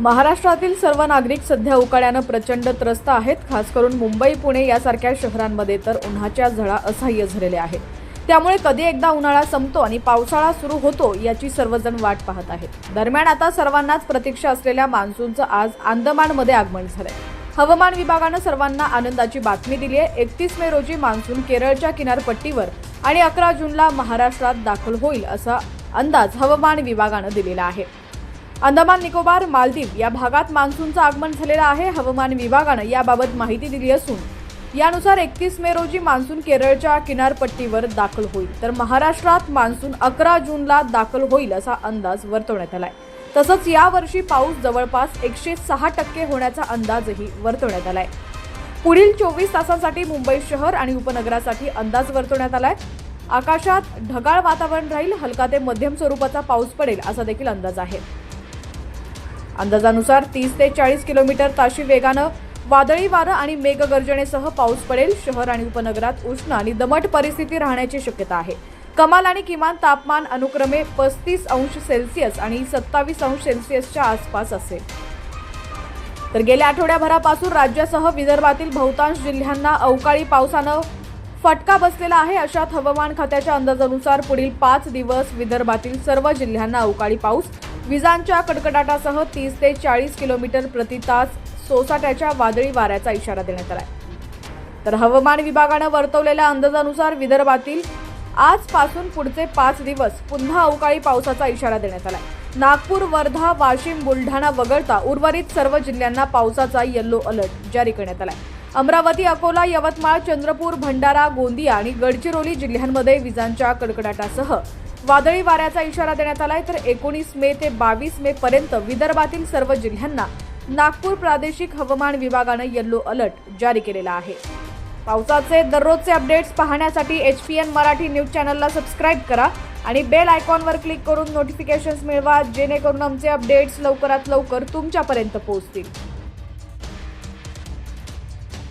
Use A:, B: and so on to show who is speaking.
A: महाराष्ट्रातील सर्व नागरिक सध्या उकाड्यानं प्रचंड त्रस्त आहेत. खास करून मुंबई पुणे यासारख्या शहरांमध्ये तर उन्हाच्या झळा असह्य झालेल्या आहेत. त्यामुळे कधी एकदा उन्हाळा संपतो आणि पावसाळा सुरू होतो याची सर्वजण वाट पाहत आहेत. दरम्यान आता सर्वांनाच प्रतीक्षा असलेल्या मान्सूनचं आज अंदमानमध्ये आगमन झालंय. हवामान विभागानं सर्वांना आनंदाची बातमी दिली आहे. एकतीस मे रोजी मान्सून केरळच्या किनारपट्टीवर आणि अकरा जूनला महाराष्ट्रात दाखल होईल असा अंदाज हवामान विभागानं दिलेला आहे. अंदमान निकोबार मालदीव या भागात मान्सूनचं आगमन झालेलं आहे. हवामान विभागानं याबाबत माहिती दिली असून यानुसार एकतीस मे रोजी मान्सून केरळच्या किनारपट्टीवर दाखल होईल. तर महाराष्ट्रात मान्सून अकरा जूनला दाखल होईल असा अंदाज वर्तवण्यात आलाय. तसंच यावर्षी पाऊस जवळपास एकशे सहा टक्के होण्याचा अंदाजही वर्तवण्यात आलाय. पुढील चोवीस तासांसाठी मुंबई शहर आणि उपनगरासाठी अंदाज वर्तवण्यात आलाय. आकाशात ढगाळ वातावरण राहील हलका ते मध्यम स्वरूपाचा पाऊस पडेल असा देखील अंदाज आहे. अंदाजानुसार तीस ते चाळीस किलोमीटर ताशी वेगानं वादळी वारं आणि मेघगर्जनेसह पाऊस पडेल. शहर आणि उपनगरात उष्ण आणि दमट परिस्थिती राहण्याची शक्यता आहे. कमाल आणि किमान तापमान अनुक्रमे पस्तीस अंश सेल्सिअस आणि सत्तावीस अंश सेल्सिअसच्या आसपास असेल. तर गेल्या आठवड्याभरापासून राज्यासह विदर्भातील बहुतांश जिल्ह्यांना अवकाळी पावसानं फटका बसलेला आहे. अशात हवामान खात्याच्या अंदाजानुसार पुढील पाच दिवस विदर्भातील सर्व जिल्ह्यांना अवकाळी पाऊस विजांच्या कडकडाटासह तीस ते चाळीस किलोमीटर प्रति तास सोसाट्याच्या वादळी वाऱ्याचा इशारा देण्यात आला तर हवामान विभागानं वर्तवलेल्या अंदाजानुसार विदर्भातील आजपासून पुढचे पाच दिवस पुन्हा अवकाळी पावसाचा इशारा देण्यात आला नागपूर वर्धा वाशिम बुलढाणा वगळता उर्वरित सर्व जिल्ह्यांना पावसाचा येल्लो अलर्ट जारी करण्यात आलाय. अमरावती अकोला यवतमाळ चंद्रपूर भंडारा गोंदिया आणि गडचिरोली जिल्ह्यांमध्ये विजांच्या कडकडाटासह वादळी वाऱ्याचा इशारा देण्यात आलाय तर एकोणीस मे ते बावीस मे पर्यंत विदर्भातील सर्व जिल्ह्यांना नागपूर प्रादेशिक हवामान विभागानं येल्लो अलर्ट जारी केलेला आहे. पावसाचे दररोजचे अपडेट्स पाहण्यासाठी H P N Marathi news चॅनलला सबस्क्राईब करा आणि बेल आयकॉनवर क्लिक करून नोटिफिकेशन्स मिळवा जेणेकरून आमचे अपडेट्स लवकरात लवकर तुमच्यापर्यंत पोहोचतील.